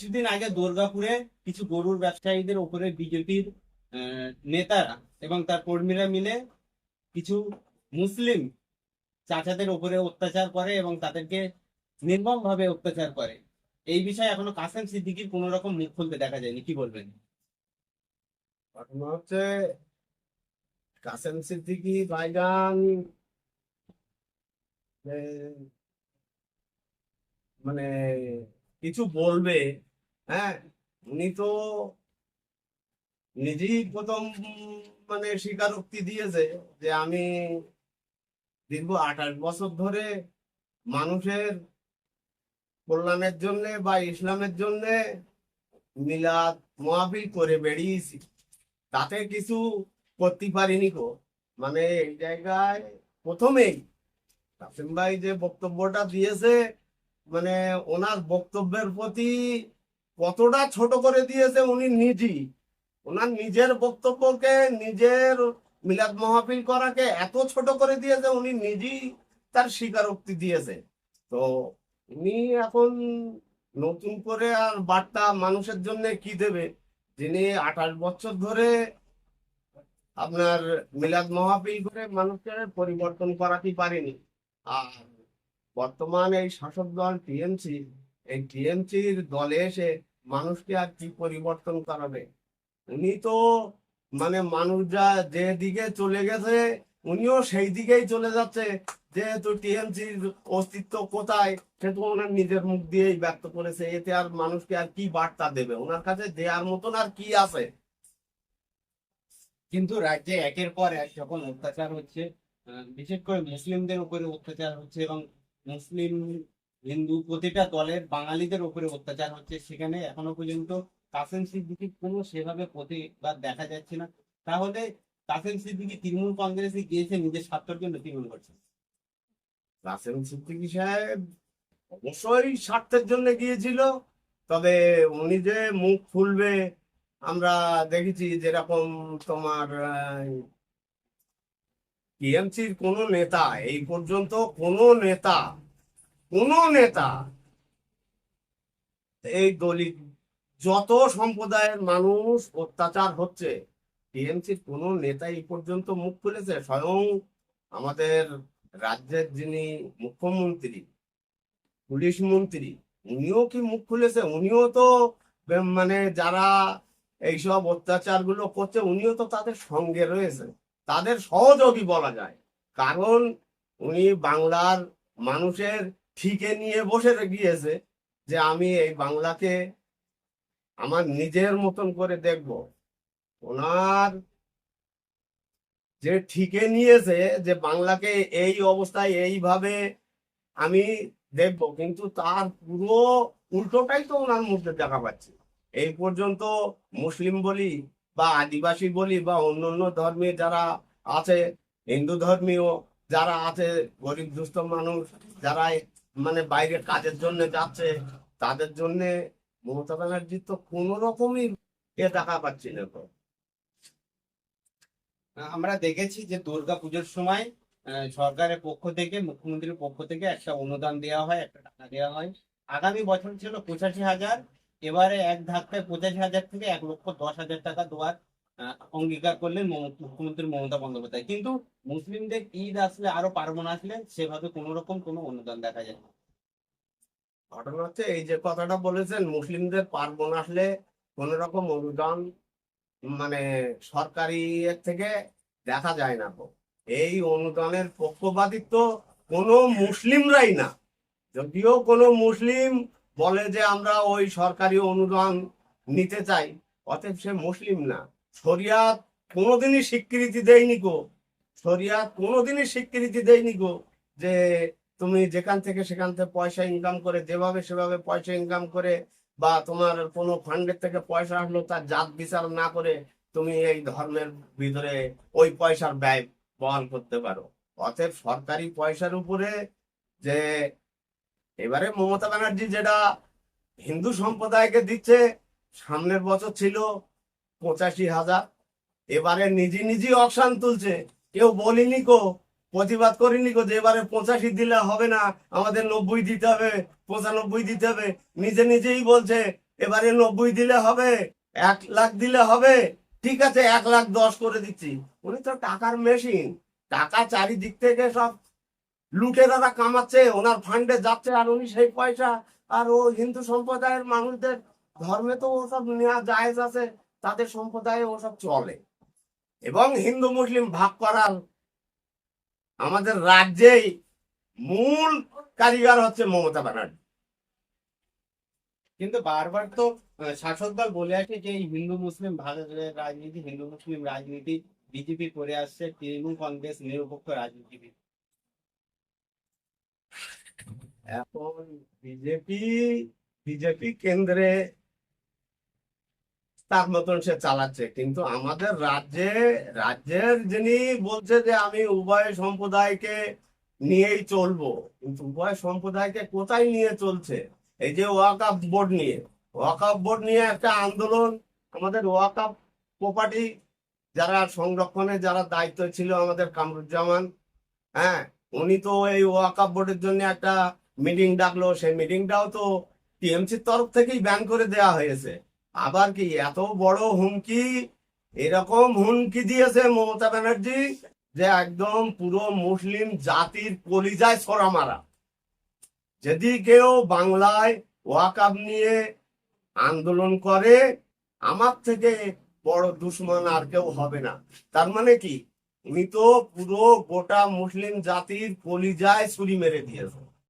কিছুদিন আগে দুর্গাপুরে কিছু গরুর ব্যবসায়ীদের উপরে বিজেপির নেতারা এবং তার কর্মীরা মিলে কিছু মুসলিম চাচাদের উপরে অত্যাচার করে এবং তাদেরকে নির্মম ভাবে অত্যাচার করে। এই বিষয়ে এখনও কাসেম সিদ্দিকির কোন রকম মুখ খুলতে দেখা যায়নি। কি বলবেন? ঘটনা হচ্ছে কাসেম সিদ্দিকি এ, মানে কিছু বলবে হ্যাঁ উনি তো নিজেই প্রথম মানে স্বীকারোক্তি দিয়েছে যে আমি দীর্ঘ আঠাশ বছর ধরে মানুষের কল্যাণের জন্য বা ইসলামের জন্য মিলাদ, মহাবিল করে বেরিয়েছি তাতে কিছু করতে পারিনি কো মানে এই জায়গায় প্রথমেই কাসিম ভাই যে বক্তব্যটা দিয়েছে মানে ওনার বক্তব্যের প্রতি কতটা ছোট করে দিয়েছে উনি নিজেই। ওনার নিজের বক্তব্যকে, নিজের মিলাদ মহাফিল করাকে এত ছোট করে দিয়েছে, উনি নিজেই তার স্বীকারোক্তি দিয়েছে। তো উনি এখন নতুন করে আর বার্তা মানুষের জন্য কি দেবে? যিনি আঠাশ বছর ধরে আপনার মিলাদ মহাপিল করে মানুষকে পরিবর্তন করাতে পারেনি? আর বর্তমান এই শাসক দল টিএমসি, এই টিএমসির দলে এসে মানুষকে আর কি পরিবর্তন করাবে? উনি তো মানে মানুষ যা যে দিকে চলে গেছে, উনিও সেই দিকেই চলে যাচ্ছে। যেহেতু টিএমসির অস্তিত্ব কোথায় সেটা ওনার নিজের মুখ দিয়েই ব্যক্ত করেছে। এতে আর মানুষকে আর কি বার্তা দেবে? ওনার কাছে দেওয়ার মতন আর কি আছে? কিন্তু রাজ্যে একের পর এক যখন অত্যাচার হচ্ছে। বিশেষ করে মুসলিমদের উপরে অত্যাচার হচ্ছে এবং মুসলিম হিন্দু প্রতিটা দলের বাঙালিদের উপরে অত্যাচার হচ্ছে। সেখানে এখনও পর্যন্ত কাসেম সিদ্দিকির কোনো সেভাবে প্রতিবাদ দেখা যাচ্ছে না। তাহলে কাসেম সিদ্দিকি তৃণমূল কংগ্রেসে গিয়েছে, নিজের স্বার্থের জন্য তৃণমূল করছে। কাসেম সিদ্দিকী সাহেব অবশ্যই স্বার্থের জন্য গিয়েছিল, তবে উনি যে মুখ খুলবে, আমরা দেখেছি যেরকম তোমার টিএমসির কোনো নেতা, এই পর্যন্ত কোনো নেতা কোন নেতা এই দলিত যত সম্প্রদায়ের মানুষ অত্যাচার হচ্ছে, টিএমসির কোন নেতা এই পর্যন্ত মুখ খুলেছে? স্বয়ং আমাদের রাজ্যের যিনি মুখ্যমন্ত্রী, পুলিশ মন্ত্রী, উনিও কি মুখ খুলেছে? উনিও তো মানে যারা এইসব অত্যাচারগুলো করছে, উনিও তো তাদের সঙ্গে রয়েছে। তাদের সহযোগী বলা যায়। কারণ উনি বাংলার মানুষের ঠিকে নিয়ে বসে গিয়েছে যে আমি এই বাংলাকে আমার নিজের মতন করে দেখব। ওনার যে ঠিকে নিয়েছে যে বাংলাকে এই অবস্থায় এইভাবে আমি দেখব, কিন্তু তার পুরো উল্টোটাই তো ওনার মধ্যে দেখা পাচ্ছে। এই পর্যন্ত মুসলিম বলি বা আদিবাসী বলি বা অন্য অন্য ধর্মে যারা আছে, হিন্দু ধর্মীয় যারা আছে, গরিব দুস্থ মানুষ যারা মানে বাইরে কাজের জন্য যাচ্ছে, তাদের জন্য মমতা ব্যানার্জির তো কোনো রকমই এ দেখা পাচ্ছি না তো। আমরা দেখেছি যে দুর্গা পুজোর সময় সরকারের পক্ষ থেকে, মুখ্যমন্ত্রীর পক্ষ থেকে একটা অনুদান দেওয়া হয়, একটা টাকা দেওয়া হয়। আগামী বছর ছিল পঁচাশি হাজার, এবারে এক ধাক্কায় পঁচাশি হাজার থেকে এক লক্ষ দশ হাজার টাকা দেওয়ার অঙ্গীকার করলেন মুখ্যমন্ত্রী মমতা বন্দ্যোপাধ্যায়। কিন্তু মুসলিমদের ঈদ আসলে, আরও পার্বণ আসলে, সেভাবে কোনো রকম কোনো অনুদান দেখা যায় না। ঘটনা হচ্ছে, এই যে কথাটা বলেছেন, মুসলিমদের পার্বণ আসলে কোন রকম অনুদান মানে সরকারি এর থেকে দেখা যায় না এই অনুদানের পক্ষপাতিত্ব কোনো মুসলিমরাই না। যদিও কোনো মুসলিম বলে যে আমরা ওই সরকারি অনুদান নিতে চাই, অতএব সে মুসলিম না। শরিয়াত কোনোদিনই স্বীকৃতি দেয়নি গো। শরিয়াত কোনোদিনই স্বীকৃতি দেয়নি গো যে তুমি যেখান থেকে সেখান থেকে পয়সা ইনকাম করে, যেভাবে সেভাবে পয়সা ইনকাম করে বা তোমার কোনো ফান্ডের থেকে পয়সা আসলো তার জাত বিচার না করে তুমি এই ধর্মের ভিতরে ওই পয়সার ব্যয় বহন করতে পারো। অতএব সরকারি পয়সার উপরে যে এবারে মমতা ব্যানার্জি যেটা হিন্দু সম্প্রদায়কে দিচ্ছে, সামনের বছর ছিল পঁচাশি হাজার। এবারে নিজে নিজে অকশান তুলছে। কেউ বলিনি কো প্রতিবাদ করিনি কো যে এবারে পঁচাশি দিলে হবে না, আমাদের নব্বই দিতে হবে, পঁচানব্বই দিতে হবে। নিজে নিজেই বলছে, এবারে নব্বই দিলে হবে, এক লাখ দিলে হবে। ঠিক আছে, এক লাখ দশ করে দিচ্ছি। উনি তো টাকার মেশিন টাকা চারিদিক থেকে সব লুটেরারা কামাচ্ছে, ওনার ফান্ডে যাচ্ছে, আর উনি সেই পয়সা। আর ও হিন্দু সম্প্রদায়ের মানুষদের ধর্মে তো ওসব নেওয়া জায়েজ আছে। তাদের সম্প্রদায়ে ওসব চলে। এবং হিন্দু, মুসলিম ভাগ করার আমাদের রাজ্যেই মূল কারিগর হচ্ছে মমতা ব্যানার্জি। কিন্তু বারবার তো শাসক দল বলে আসে যে হিন্দু, মুসলিম ভাগের রাজনীতি, হিন্দু, মুসলিম রাজনীতি, বিজেপি করে আসছে, তৃণমূল কংগ্রেস নিরপেক্ষ রাজনীতিবিদ। এখন বিজেপি বিজেপি কেন্দ্রে তার মতন সে চালাচ্ছে। কিন্তু আমাদের রাজ্যে, রাজ্যের যিনি বলছে যে আমি উভয় সম্প্রদায়কে নিয়েই চলবো, কিন্তু উভয় সম্প্রদায়কে কোথায় নিয়ে চলছে? এই যে ওয়াকাপ বোর্ড নিয়ে ওয়াকাপ বোর্ড নিয়ে একটা আন্দোলন, আমাদের ওয়াকাপ প্রপার্টি যারা সংরক্ষণে যারা দায়িত্ব ছিল আমাদের কামরুজ্জামান হ্যাঁ উনি তো এই ওয়াকাপ বোর্ডের জন্য একটা মিটিং ডাকলো। সেই মিটিংটাও তো টিএমসির তরফ থেকেই ব্যান করে দেওয়া হয়েছে। আবার কি এত বড় হুমকি? এরকম হুমকি দিয়েছে মমতা ব্যানার্জি যে একদম পুরো মুসলিম জাতির কলিজায় ছড়া মারা। যদি কেউ বাংলায় ওয়াকাব নিয়ে আন্দোলন করে, আমার থেকে বড় দুশ্মন আর কেউ হবে না। তার মানে কি? উনি তো পুরো গোটা মুসলিম জাতির কলিজায় ছুরি মেরে দিয়েছে